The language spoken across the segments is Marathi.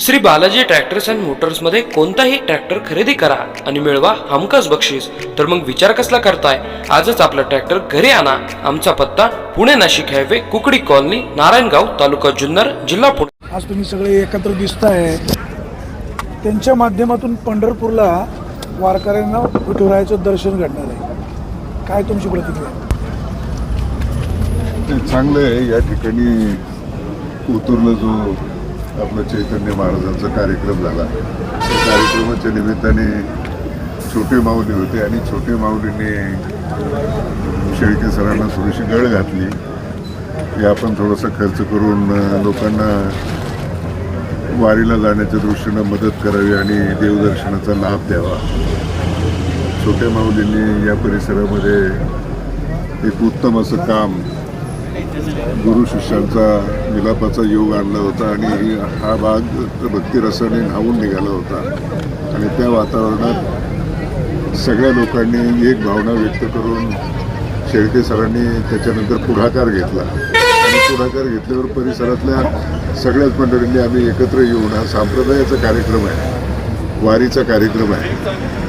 श्री बालाजी ट्रॅक्टर्स अँड मोटर्समध्ये कोणताही ट्रॅक्टर खरेदी करा आणि मिळवा हमखास बक्षीस. तर मग विचार कसला करताय? आजच आपला ट्रॅक्टर घरी आणा. आमचा पत्ता पुणे नाशिक हायवे कुकडी कॉलनी नारायणगाव तालुका जुन्नर जिल्हा पुणे. आज तुम्ही सगळे एकत्र दिसताय. त्यांच्या माध्यमातून पंढरपूरला वारकऱ्यांना विठुरायाचं दर्शन घडणार आहे. काय तुमची प्रतिक्रिया? ते चांगलं आहे. या ठिकाणी उतरलं जो आपलं चैतन्य महाराजांचा कार्यक्रम झाला. त्या कार्यक्रमाच्या निमित्ताने छोटे माऊली होते आणि छोटे माऊलीने शेळके सरांना थोडीशी गळ घातली. की आपण थोडासा खर्च करून लोकांना वारीला जाण्याच्या दृष्टीनं मदत करावी आणि देवदर्शनाचा लाभ द्यावा. छोट्या माऊलींनी या परिसरामध्ये एक उत्तम असं काम गुरु शिष्यांचा मिलापाचा योग आणला होता आणि हा भाग भक्तिरसाने न्हावून निघाला होता. आणि त्या वातावरणात सगळ्या लोकांनी एक भावना व्यक्त करून शेळके सरांनी त्याच्यानंतर पुढाकार घेतला. आणि पुढाकार घेतल्यावर परिसरातल्या सगळ्याच मंडळींनी आम्ही एकत्र येऊन हा संप्रदायाचा कार्यक्रम आहे. वारीचा कार्यक्रम आहे.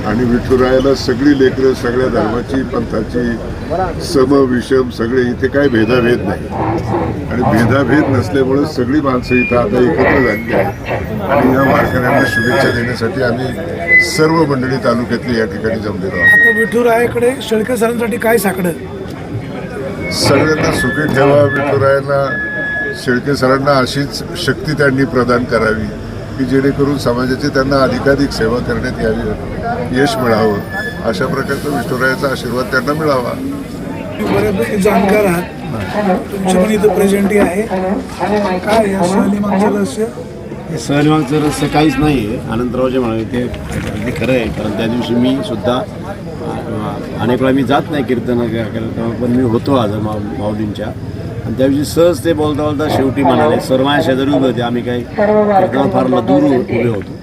आणि विठुरायाला सगळी लेकरं सगळ्या धर्माची पंथाची सम विषम सगळे इथे काय भेदाभेद नाही. आणि भेदाभेद नसल्यामुळे सगळी माणसं इथं आता एकत्र झालेली आहेत. आणि या वारकऱ्यांना शुभेच्छा देण्यासाठी आम्ही सर्व मंडळी तालुक्यातली या ठिकाणी जमलेलो आहोत. विठुरायाकडे शेळके सरांसाठी काय साकडं? सगळ्यांना सुखी ठेवा विठुरायांना शेळके सरांना अशीच शक्ती त्यांनी प्रदान करावी. की जेणेकरून समाजाची त्यांना अधिकाधिक सेवा करण्यात यावी यश मिळावं. अशा प्रकारचा विठुरायाचा आशीर्वाद त्यांना मिळावा. बऱ्यापैकी जाणकार आहात. तुमची पण इथं प्रेझेंटी आहे. काय या रहस्य? सहलीमागचं रहस्य काहीच नाही आहे अनंतराव जे म्हणाले ते अगदी खरं आहे. कारण त्या दिवशी मी सुद्धा अनेक वेळा मी जात नाही कीर्तन पण मी होतो आज मा माऊलींच्या. आणि त्या दिवशी सहज ते बोलता बोलता शेवटी म्हणाले सर माझ्या शेजारी उभे होते आम्ही काही कीर्तन फार दूर उभे होतो.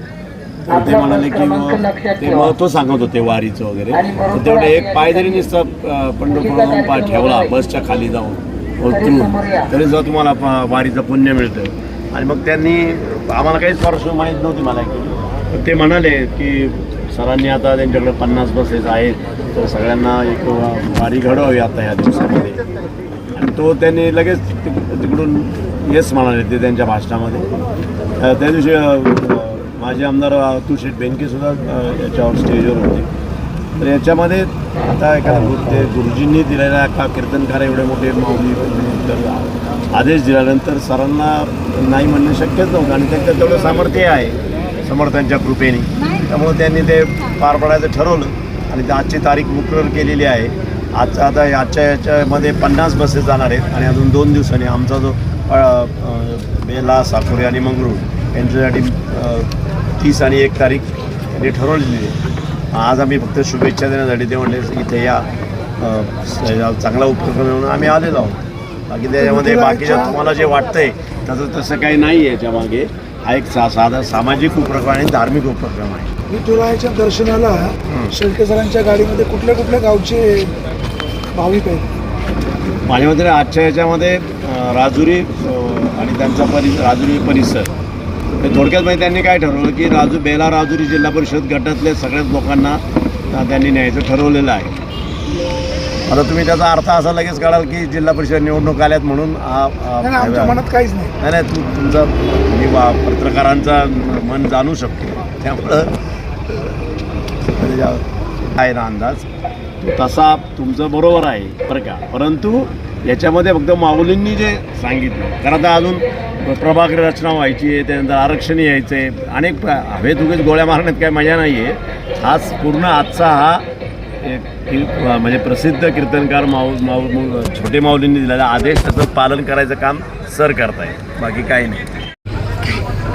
तर ते म्हणाले की मग ते महत्त्व सांगत होते वारीचं वगैरे. तर तेवढे एक पाय जरी नुसता पंढरपूर पाय ठेवला बसच्या खाली जाऊन उतरून तरी जर तुम्हाला प- वारीचं पुण्य मिळतं आणि मग त्यांनी आम्हाला काहीच पार्श्व माहीत नव्हती मला की ते म्हणाले की सरांनी आता त्यांच्याकडे पन्नास बसेस आहेत तर सगळ्यांना एक वारी घडवावी आता ह्या दिवसामध्ये. तो त्यांनी लगेच तिक- तिकडून येस म्हणाले ते त्यांच्या भाषणामध्ये. त्या दिवशी माझे माजी आमदार अतुल बेनकेसुद्धा याच्यावर स्टेजवर होते. तर याच्यामध्ये आता एखाद्या गुरु ते गुरुजींनी दिलेल्या का कीर्तनकार एवढे मोठे माऊली आदेश दिल्यानंतर सरांना नाही म्हणणं शक्यच नव्हतं आणि त्यांचं तेवढं सामर्थ्य आहे समर्थांच्या कृपेने. त्यामुळे त्यांनी ते पार पडायचं ठरवलं आणि आजची तारीख मुकरर केलेली आहे. आजचा आता आजच्या याच्यामध्ये पन्नास बसेस जाणार आहेत आणि अजून दोन दिवसांनी आमचा जो बेला साकोरे आणि मंगरूळ यांच्यासाठी तीस आणि एक तारीख त्यांनी ठरवलेली आहे. आज आम्ही फक्त शुभेच्छा देण्यासाठी ते म्हणले इथे या चांगला उपक्रम म्हणून आम्ही आलेलो आहोत. बाकी त्याच्यामध्ये बाकीच्या तुम्हाला जे वाटतंय तसं तसं काही नाही आहे याच्यामागे हा एक सा साधा सामाजिक उपक्रम आणि धार्मिक उपक्रम आहे. विठुरायाच्या दर्शनाला शेळके सरांच्या गाडीमध्ये कुठल्या कुठल्या गावचे भाविक आहेत माझ्या मते आजच्या याच्यामध्ये राजुरी आणि त्यांचा परि राजुरी परिसर. हे थोडक्यात म्हणजे त्यांनी काय ठरवलं की राजू बेला राजुरी जिल्हा परिषद गटातल्या सगळ्याच लोकांना त्यांनी न्यायचं ठरवलेलं आहे. आता तुम्ही त्याचा अर्थ असा लगेच काढाल की जिल्हा परिषद निवडणूक आल्यात म्हणून आमच्या मनात काहीच नाही. नाही नाही तू तुमचा मी पत्रकारांचा मन जाणू शकतो. त्यामुळं आहे ना अंदाज. तसा तुमचं बरोबर आहे बरं का? परंतु याच्यामध्ये फक्त माऊलींनी जे सांगितलं कारण आता अजून प्रभाकर रचना व्हायची आहे त्यानंतर आरक्षण यायचं आहे अनेक हवे हवेत उगेच गोळ्या मारण्यात काही मजा नाही आहे हाच पूर्ण आजचा हा एक म्हणजे प्रसिद्ध कीर्तनकार माऊ माऊ छोटे माऊलींनी दिलेला आदेश त्याचं पालन करायचं काम सर करताय बाकी काही नाही.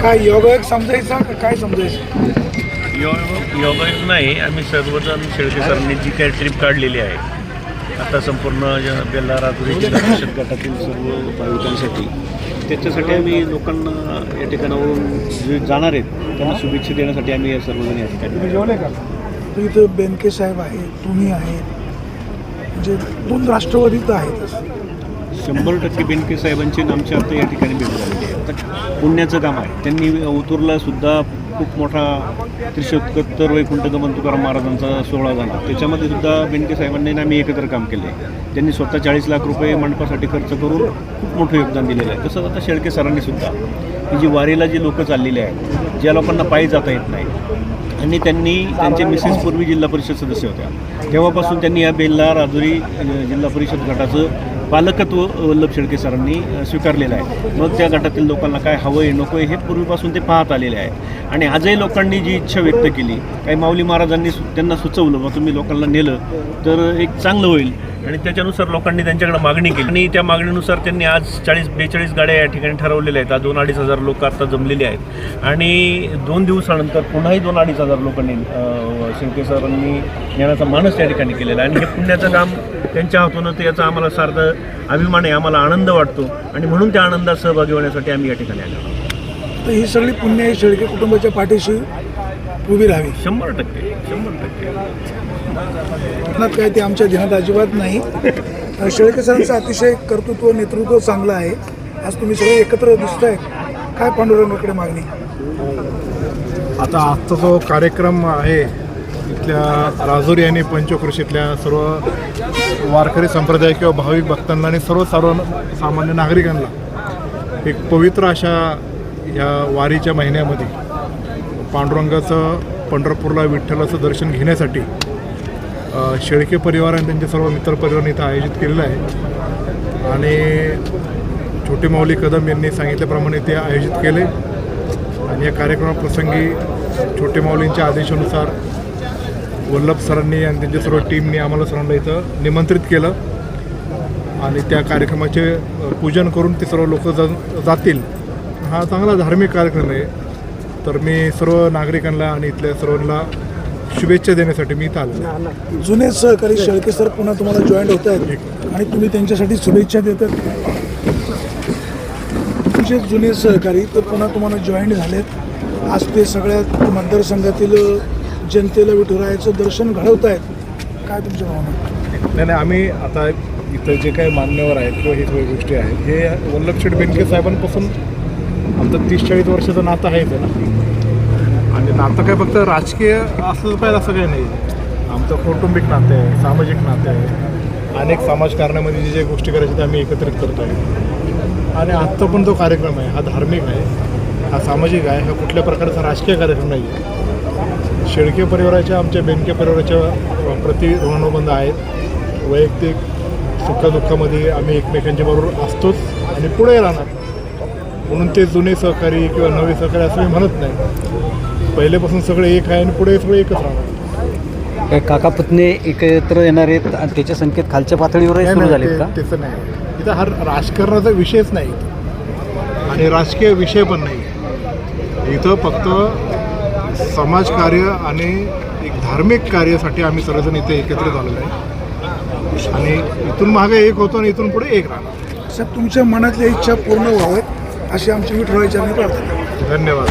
काय योग समजायचा काय समजायचं? योग योगायोग नाही आम्ही सर्वजण शेळके सरांनी जी काही ट्रिप काढलेली आहे आता संपूर्ण ज- बेल्ला राजुरी जिल्हा परिषद गटातील सर्व भाविकांसाठी त्याच्यासाठी आम्ही लोकांना या ठिकाणावरून जे जाणार आहेत त्यांना शुभेच्छा देण्यासाठी आम्ही या सर्वजण या ठिकाणी जेवले का? तर इथं बेनके साहेब आहेत तुम्ही आहेत म्हणजे दोन राष्ट्रवादी तर आहेतच शंभर टक्के बेनके साहेबांची आमची आता या ठिकाणी भेट झालेली आहे आता पुण्याचं काम आहे त्यांनी सुद्धा खूप मोठा त्रिशोत्तर वैकुंठ गमन तुकाराम महाराजांचा सोहळा झाला. त्याच्यामध्ये सुद्धा बेनके साहेबांनी आणि आम्ही एकत्र काम केले. त्यांनी स्वतः चाळीस लाख रुपये मंडपासाठी खर्च करून खूप मोठं योगदान दिलेलं आहे. तसंच आता शेळके सरांनी सुद्धा ही जी वारीला जी लोकं चाललेली आहेत ज्या लोकांना पायी जाता येत नाही आणि त्यांनी त्यांचे मिसेस पूर्वी जिल्हा परिषद सदस्य होत्या. तेव्हापासून त्यांनी या बेल्ला राजुरी जिल्हा परिषद गटाचं पालकत्व वल्लभ शेळके सरांनी स्वीकारलेलं आहे. मग त्या गटातील लोकांना काय हवं आहे नको आहे हे पूर्वीपासून ते पाहत आलेले आहे आणि आजही लोकांनी जी इच्छा व्यक्त केली काही माऊली महाराजांनी सु- त्यांना सुचवलं मग तुम्ही लोकांना नेलं तर एक चांगलं होईल. आणि त्याच्यानुसार लोकांनी त्यांच्याकडे मागणी केली. आणि त्या मागणीनुसार त्यांनी आज चाळीस बेचाळीस गाड्या या ठिकाणी ठरवलेल्या आहेत. आज दोन अडीच हजार लोक आता जमलेले आहेत. आणि दोन दिवसानंतर पुन्हाही दोन अडीच हजार लोकांनी शिर्के सरांनी येण्याचा मानस त्या ठिकाणी केलेला आहे. आणि हे पुण्याचं काम त्यांच्या हातून तर याचा आम्हाला सार्थ अभिमान आहे आम्हाला आनंद वाटतो. आणि म्हणून त्या आनंदात सहभागी होण्यासाठी आम्ही या ठिकाणी आलो. तर ही सगळी पुण्य ही शेळके कुटुंबाच्या पाठीशी उभी राहावी. शंभर टक्के शंभर टक्के. काय ते आमच्या ध्यानात अजिबात नाही. शेळके सरांचं अतिशय कर्तृत्व नेतृत्व चांगलं आहे. आज तुम्ही सगळे एकत्र दिसताय. काय पांडुरंगाकडे मागणी? आता आजचा जो कार्यक्रम आहे इथल्या राजुरी आणि पंचकृषीतल्या सर्व वारकरी संप्रदाय किंवा भाविक भक्तांना आणि सर्व सर्व सामान्य नागरिकांना एक पवित्र अशा या वारीच्या महिन्यामध्ये पांडुरंगाचं पंढरपूरला विठ्ठलाचं दर्शन घेण्यासाठी शेळके परिवार आणि त्यांचे सर्व मित्र इथं आयोजित केलेलं आहे. आणि छोटे माऊली कदम यांनी सांगितल्याप्रमाणे ते आयोजित केले. आणि या कार्यक्रमाप्रसंगी छोटे माऊलींच्या आदेशानुसार वल्लभ सरांनी आणि त्यांच्या सर्व टीमनी आम्हाला सरांना इथं निमंत्रित केलं. आणि त्या कार्यक्रमाचे पूजन करून ते सर्व लोक जा जातील. हा चांगला धार्मिक कार्यक्रम आहे. तर मी सर्व नागरिकांना आणि इथल्या सर्वांना शुभेच्छा देण्यासाठी मी इथं आलो. जुने सहकारी शेळके सर पुन्हा तुम्हाला जॉईन होत आहेत आणि तुम्ही त्यांच्यासाठी शुभेच्छा देतात तुमचे जुने सहकारी तर पुन्हा तुम्हाला जॉईन झालेत. आज ते सगळ्या मतदारसंघातील जनतेला विठुरायाचं दर्शन घडवत आहेत. काय तुमच्या भावना? नाही नाही आम्ही आता इथं जे काही मान्यवर आहेत किंवा हे सगळ्या गोष्टी आहेत हे वल्लभशेठ बेनके साहेबांपासून आमचं तीस चाळीस वर्षाचं नातं आहेच आहे ना आणि नातं काय फक्त राजकीय? असलं पाहिजे असं काही नाही. आमचं कौटुंबिक नातं आहे सामाजिक नातं आहे. अनेक समाजकारणामध्ये जे जे गोष्टी करायच्या त्या आम्ही एकत्रित करतो आहे. आणि आजचा पण जो कार्यक्रम आहे हा धार्मिक आहे हा सामाजिक आहे हा कुठल्या प्रकारचा राजकीय कार्यक्रम नाही आहे. शेळके परिवाराच्या आमच्या बेनके परिवाराच्या प्रति ऋणानुबंध आहेत. वैयक्तिक सुखदुःखामध्ये आम्ही एकमेकांच्या बरोबर असतोच आणि पुढे राहणार. म्हणून ते जुने सहकारी किंवा नवे सहकारी असं मी म्हणत नाही. पहिल्यापासून सगळे एक आहे आणि पुढे सगळे एकच राहणार. काही काका पुतणे एकत्र येणार आहेत आणि त्याच्या संख्येत खालच्या पातळीवरही नाही, सुरू नाही, झालेत का? ते- तसं नाही. इथं हा राजकारणाचा विषयच नाही. आणि राजकीय विषय पण नाही. इथं फक्त समाजकार्य आणि एक धार्मिक कार्यासाठी आम्ही सर्वजण इथे एकत्रित आलेलो आहे. आणि इथून मागे एक होतो आणि इथून पुढे एक राहणार. साहेब तुमच्या मनातल्या इच्छा पूर्ण व्हाव्यात अशी आमची विठुरायाच्या प्रार्थना धन्यवाद.